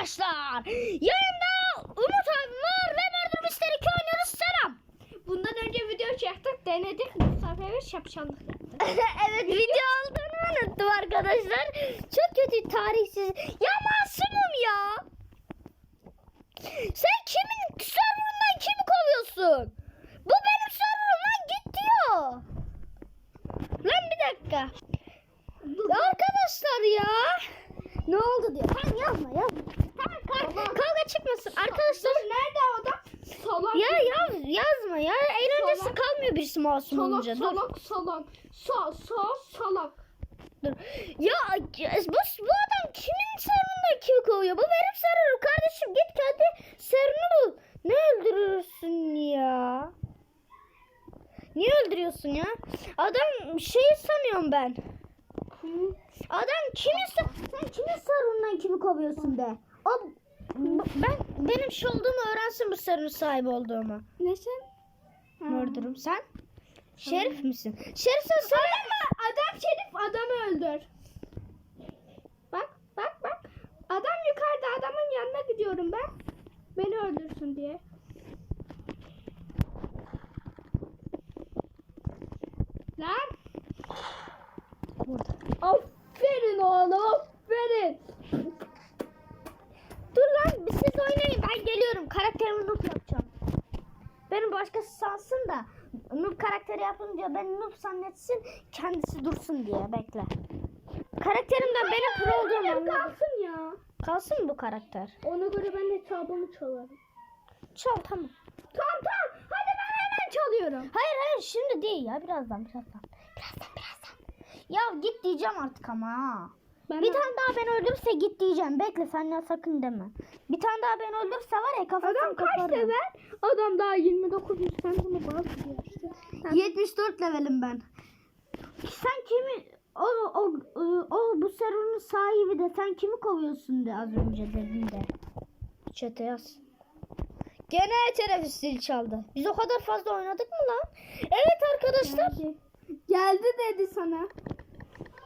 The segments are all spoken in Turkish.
arkadaşlar. Yanımda Umut abi var ve Murder Mystery 2 oynuyoruz. Selam. Bundan önce video çektik, denedik. Mustafa şapşallık yaptık. evet video olduğunu unuttum arkadaşlar. Çok kötü tarihsiz. Ya masumum ya. Sen kimin serverından kimi kovuyorsun? Bu benim serverim lan git diyor. Lan bir dakika. Ya arkadaşlar ya. Ne oldu diyor. Tamam yazma yazma. Tamam kavga, kavga çıkmasın. Arkadaşlar Nerede adam? Salak. ya yaz, yazma ya. Eğlencesi Salak. kalmıyor birisi masum Salak, olunca. Dur. salak, salak. Sa, sa, salak. Dur. Ya bu, bu adam kimin serverından kimi kovuyor? Bu benim serverim kardeşim. Git kendi serverini bul. Ne öldürürsün ya? Niye öldürüyorsun ya? Adam şeyi sanıyorum ben. Adam kimin ser- sen kimin serverından kimi kovuyorsun de. O ben benim şey olduğumu öğrensin bu serverın sahibi olduğumu. Ne sen? Murder'ım sen. Şerif misin? Şerif sen söyle. Adam şerif adamı öldür. Bak, bak, bak. Adam yukarıda adamın yanına gidiyorum ben. Beni öldürsün diye. Lan. Burada. Aferin Karakterimi noob yapacağım. Benim başkası sansın da noob karakteri yapınca ben noob zannetsin kendisi dursun diye bekle. Karakterimden benim pro olduğumu Benim anladı. kalsın ya. Kalsın mı bu karakter? Ona göre ben hesabımı çalarım. Çal tamam. Tamam tamam. Hadi ben hemen çalıyorum. Hayır hayır şimdi değil ya birazdan birazdan. Birazdan birazdan. Ya git diyeceğim artık ama ha. Ben Bir tane daha beni öldürürse git diyeceğim. Bekle sen ya sakın deme. Bir tane daha beni öldürürse var ya kafasını Adam kaç koparırım. level? Adam daha 29 sen bunu bana işte. 74 levelim ben. Sen kimi o o o bu serverın sahibi de sen kimi kovuyorsun de az önce dedin de. Çete yaz. Gene teneffüs zil çaldı. Biz o kadar fazla oynadık mı lan? Evet arkadaşlar. Geldi. Geldi dedi sana.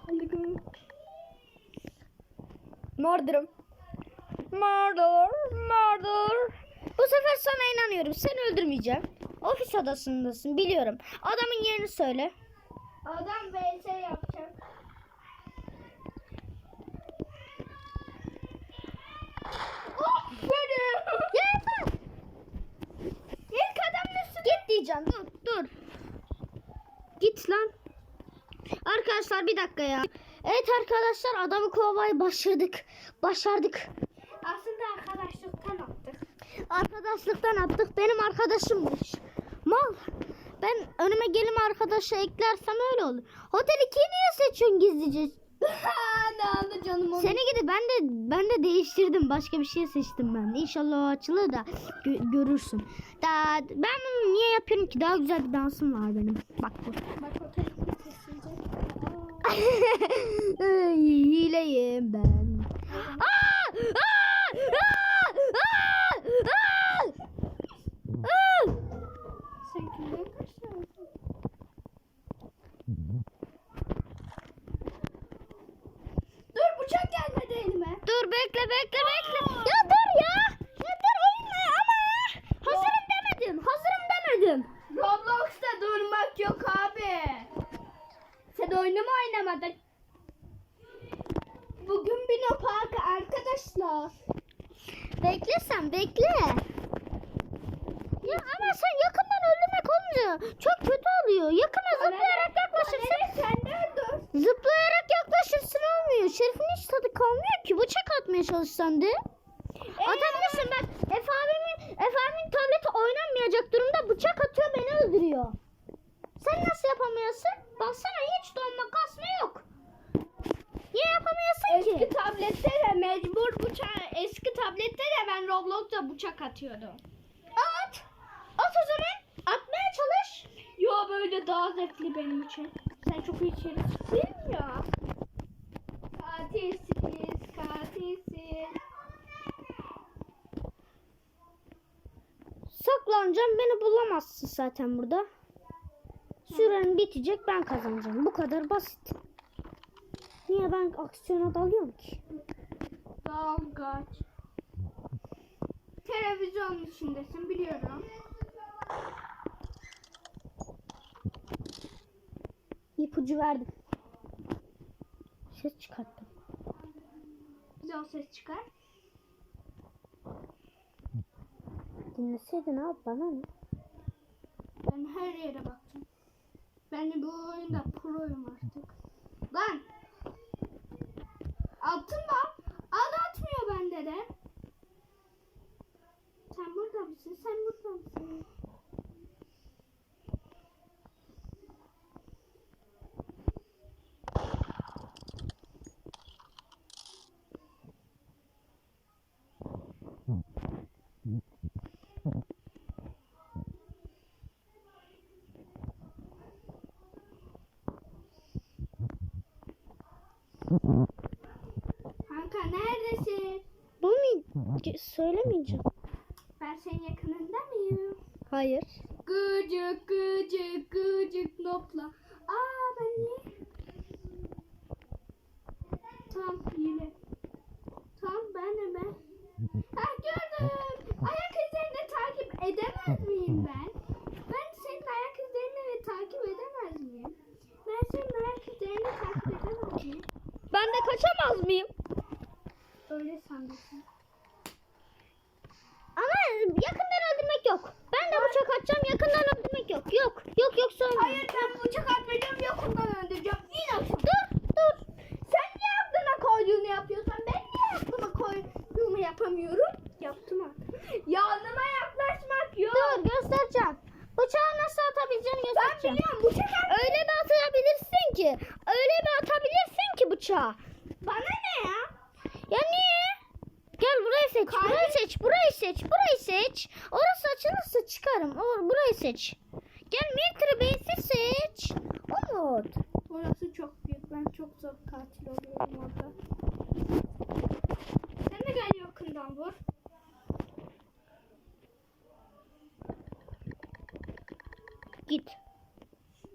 Hadi görün. Murder'ım. Murder, murder. Bu sefer sana inanıyorum. Seni öldürmeyeceğim. Ofis odasındasın biliyorum. Adamın yerini söyle. Adam VS yapacak. Aferin. Yeter. İlk adamın üstüne. Git diyeceğim. Dur dur. Git lan. Arkadaşlar bir dakika ya. Evet arkadaşlar adamı kovmayı başardık. Başardık. Aslında arkadaşlıktan attık. Arkadaşlıktan attık. Benim arkadaşımmış. Mal. Ben önüme gelim arkadaşı eklersem öyle olur. Hotel 2'yi niye seçiyorsun gizlice? ne oldu canım onu? Seni gidi ben de ben de değiştirdim. Başka bir şey seçtim ben. İnşallah açılır da gö- görürsün. Da ben bunu niye yapıyorum ki? Daha güzel bir dansım var benim. Bak bu. Bak Hileyim ben. Sen kimden kaçtın? Dur bıçak gelmedi elime. Dur bekle bekle bekle. Ya dur ya. Ya dur oyna ama. Hazırım demedim. Hazırım demedim. Roblox'ta durmak yok abi. Sen oyunu mu oynamadın? Arkadaşlar. Bekle sen bekle. Ya ama sen yakından öldürmek olmuyor. Çok kötü oluyor. Yakına zıplayarak yaklaşırsın. Sen. Zıplayarak yaklaşırsın olmuyor. Şerif'in hiç tadı kalmıyor ki. Bıçak atmaya çalışsan de. Atabilirsin bak. Efe abimin, Efe abimin tableti oynanmayacak durumda bıçak atıyor beni öldürüyor. Sen nasıl yapamıyorsun? Baksana hiç donma kasma yok. Niye yapamıyorsun Eski ki? tablette de mecbur bıçak eski tablette de ben Roblox'ta bıçak atıyordum. At. At o zaman. Atmaya çalış. Yo böyle daha zevkli benim için. Sen çok iyi şerifsin ya. Katilsiz, katilsiz. Saklanacağım beni bulamazsın zaten burada. Süren bitecek ben kazanacağım. Bu kadar basit. Niye ben aksiyona dalıyorum ki? Dalgaç. televizyonun içindesin biliyorum. İpucu verdim. Ses çıkarttım. O ses çıkar. Dinleseydin abi bana ne? Ben her yere baktım. Ben bu oyunda proyum artık. Lan! Altın var. Al atmıyor bende de. Sen burada mısın? Sen burada mısın? Mu? Söylemeyeceğim. Ben senin yakınında mıyım? Hayır. Gıcık gıcık gıcık nopla. Aa ben niye? Tam yine. Tam ben de ben. Ha gördüm. Ayak izlerini takip edemez miyim? Ben senin ayak izlerini takip edemez miyim? Ben senin ayak izlerini takip edemez miyim? Ben de kaçamaz mıyım? Öyle sandım. Ama yakından öldürmek yok. Ben bıçak atacağım yakından öldürmek yok. Yok. Yok yok söyle. Hayır ben bıçak atmayacağım yakından öldüreceğim. İn aşağı. Dur dur. Sen niye aklına koyduğunu yapıyorsan ben niye aklıma koyduğumu yapamıyorum? Yaptım artık. Yanıma yaklaşmak yok. Dur göstereceğim. Bıçağı nasıl atabileceğini Ben göstereceğim. biliyorum bıçak at. Öyle bir atabilirsin ki. Öyle bir atabilirsin ki bıçağı. Bana ne ya? Ya niye? Burayı seç. Kalbim- Burayı seç. Burayı seç. Burayı seç. Orası açılırsa çıkarım. Or burayı seç. Gel Military Base'i seç. Umut. Orası çok büyük. Ben çok zor katil oluyorum orada. Sen de gel yakından vur. Git.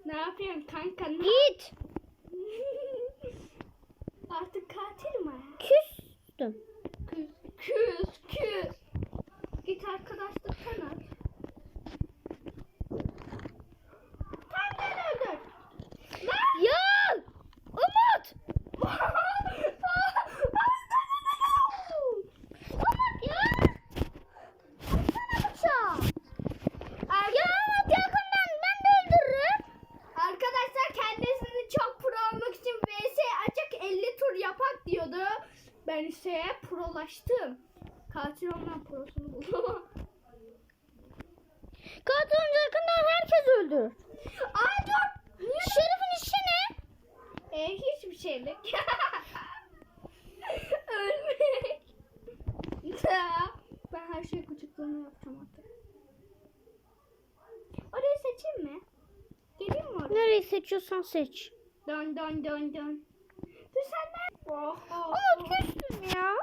Ne yapıyorsun kanka? Ne? Git. Artık katilim ha. Küstüm. Küs, küs, küs. Git arkadaşlıktan at. Sen gel öldür. Lan! Ya! Umut! Umut ya! Atsana bıçağı. Ya Umut yakından ben de öldürürüm. Arkadaşlar kendisini çok pro olmak için vs açık 50 tur yapak diyordu. Ben ise prolaştım. Katil olman prosunu buldum. Katil olunca yakından herkes öldürür. Aa dur. Şerif'in işi ne? E, hiçbir şeylik. Ölmek. Ben her şey gıcıklığını yapacağım artık. Orayı seçeyim mi? Geleyim mi oraya? Nereyi seçiyorsan seç. Dön dön dön dön. Dur sen ne? Oh, oh, Umut oh. Küstüm ya.